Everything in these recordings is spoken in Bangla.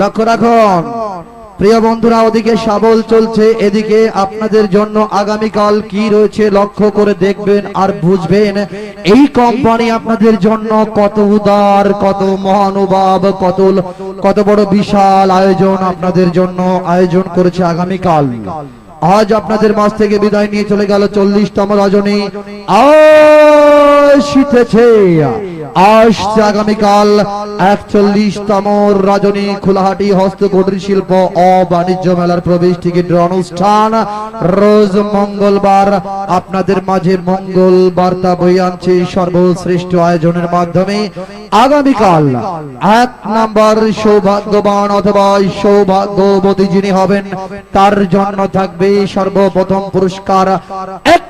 লক্ষ্য রাখুন, প্রিয় বন্ধুরা, ওদিকে সাবল চলছে, এদিকে আপনাদের জন্য আগামীকাল কি রয়েছে লক্ষ্য করে দেখবেন আর বুঝবেন, এই কোম্পানি আপনাদের জন্য কত উদার, কত মহানুভব কত কত বড় বিশাল আয়োজন আপনাদের জন্য আয়োজন করেছে আগামীকাল। আজ আপনাদের মাঝ থেকে বিদায় নিয়ে চলে গেল চল্লিশতম রজনী। আসিতেছে আসছে আগামীকাল একচল্লিশতম রজনী খোলাহাটি হস্ত কুটির শিল্প ও বাণিজ্য মেলার প্রবেশ টিকিট অনুষ্ঠান। রোজ মঙ্গলবার আপনাদের মাঝে মঙ্গল বার্তা বই আনছে সর্বশ্রেষ্ঠ আয়োজনের মাধ্যমে। আগামীকাল এক নাম্বার সৌভাগ্যবান অথবা সৌভাগ্যবতী যিনি হবেন, তার জন্য থাকবে সর্বপ্রথম পুরস্কার একটি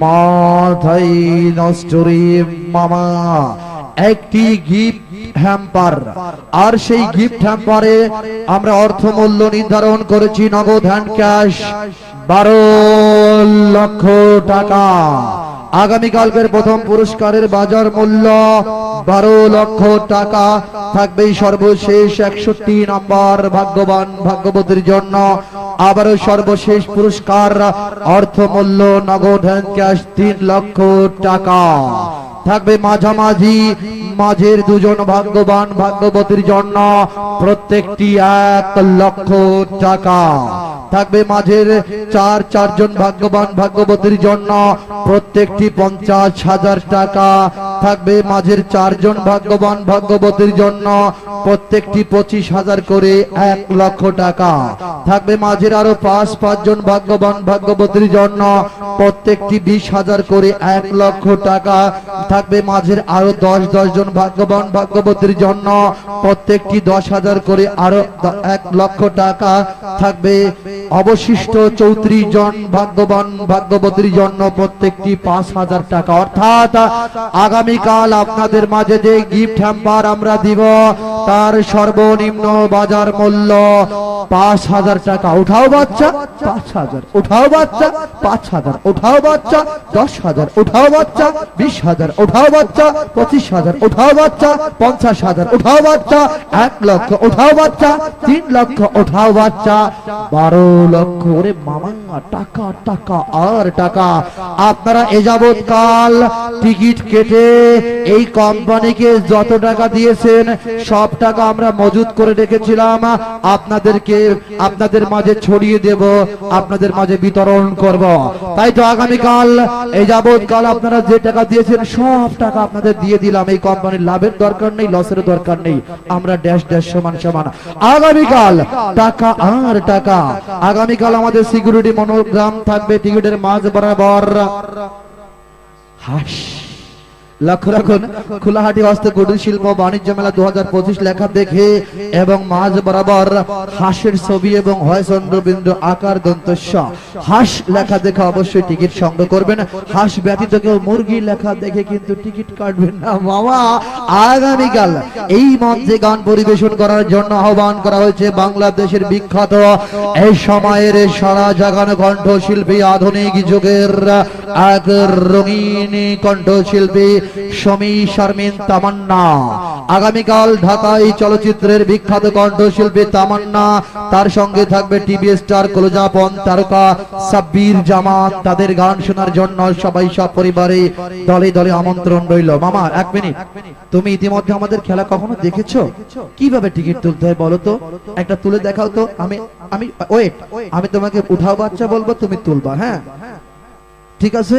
মাথায় নষ্ট মামা। একটি গিফট হ্যাম্পার আর সেই গিফট হ্যাম্পারে আমরা অর্থমূল্য নির্ধারণ করেছি নগদ হ্যান্ড ক্যাশ বারো লক্ষ টাকা। প্রথম পুরস্কারের বাজার মূল্য বারো লক্ষ টাকা। থাকবে সর্বশেষ একষট্টি নম্বর ভাগ্যবান ভাগ্যবতীর জন্য। আবারও সর্বশেষ পুরস্কার, অর্থমূল্য, নগদ ক্যাশ তিন লক্ষ টাকা। থাকবে মাঝামাঝি, মাঝের দুজন ভাগ্যবান ভাগ্যবতীর জন্য প্রত্যেকটি এক লক্ষ টাকা। থাকবে মাঝের চার, চারজন ভাগ্যবান ভাগ্যবতীর জন্য প্রত্যেকটি পঞ্চাশ হাজার টাকা। থাকবে মাঝের চারজন ভাগ্যবান ভাগ্যবতীর জন্য। প্রত্যেকটি পঁচিশ হাজার করে এক লক্ষ টাকা। থাকবে মাঝের আরও পাঁচ, পাঁচজন ভাগ্যবান ভাগ্যবতীর জন্য। প্রত্যেকটি বিশ হাজার করে এক লক্ষ টাকা। থাকবে মাঝের আরও দশ দশ জন ভাগ্যবান ভাগ্যবতীর জন্য। প্রত্যেকটি দশ হাজার করে আরও এক লক্ষ টাকা। থাকবে অবশিষ্ট চৌত্রিশ জন ভাগ্যবান ভাগ্যবতীর জন্য প্রত্যেকটি পাঁচ হাজার টাকা। অর্থাৎ আগামীকাল আপনাদের মাঝে যে গিফট হ্যাম্পার আমরা দিব তার সর্বনিম্ন বাজার মূল্য পাঁচ হাজার টাকা। উঠাও বাচ্চা, পাঁচ হাজার। উঠাও বাচ্চা, পাঁচ হাজার। উঠাও বাচ্চা, দশ হাজার। উঠাও বাচ্চা, বিশ হাজার। উঠাও বাচ্চা, পঁচিশ হাজার। উঠাও বাচ্চা, পঞ্চাশ হাজার। উঠাও বাচ্চা, এক লক্ষ। উঠাও বাচ্চা, তিন লক্ষ। উঠাও বাচ্চা, বারো লক্ষ। ওরে মামা টাকা টাকা, আর টাকা। আপনারা এ যাবৎ কাল টিকিট কেটে এই কোম্পানিকে যত টাকা দিয়েছেন, সব টাকা আমরা মজুত করে রেখেছিলাম। আপনাদেরকে, আপনাদের মাঝে ছড়িয়ে দেব, আপনাদের মাঝে বিতরণ করব। তাই তো আগামীকাল, এই যাবৎ কাল আপনারা যে টাকা দিয়েছেন, সব টাকা আপনাদের দিয়ে দিলাম। এই কোম্পানির লাভের দরকার নেই, লসের দরকার নেই। আমরা ড্যাশ ড্যাশ সমান সমান। আগামীকাল, টাকা আর টাকা। আগামীকাল আমাদের সিকিউরিটি মনোগ্রাম থাকবে টিকিটের মাঝ বরাবর। হাস। লক্ষ্য রাখুন খোলাহাটি হস্ত কুটির শিল্প বাণিজ্য মেলা দু হাজার পঁচিশ লেখা দেখে এবং মাঝ বরাবর হাঁসের ছবি এবং হয় চন্দ্রবিন্দু আকার দন্তস্য হাঁস লেখা দেখে অবশ্যই টিকিট সংগ্রহ করবেন। হাঁস ব্যতীত কেউ মুরগি লেখা দেখে কিন্তু টিকিট কাটবেন না। মামা আগামীকাল এই মঞ্চে গান পরিবেশন করার জন্য আহ্বান করা হয়েছে বাংলাদেশের বিখ্যাত এই সময়ের সারা জাগানো কণ্ঠশিল্পী আধুনিক যুগের এক রঙিন কণ্ঠশিল্পী সমী শারমিন তামান্না। আগামীকাল ঢাকায় চলচ্চিত্রের বিখ্যাত কণ্ঠশিল্পী তামান্না, তার সঙ্গে থাকবে টিভি স্টার কলজাপন তারকা সাব্বির জামাত। তাদের গান শোনার জন্য সবাই সব পরিবারে দলে দলে আমন্ত্রণ রইল। মামা, এক মিনিট। তুমি ইতিমধ্যে আমাদের খেলা কখনো দেখেছ? কীভাবে টিকিট তুলতে হয় বলো তো? একটা তুলে দেখাও তো। আমি আমি ওয়েট আমি তোমাকে উঠাও বাচ্চা বলব, তুমি তুলবা হ্যাঁ? ঠিক আছে?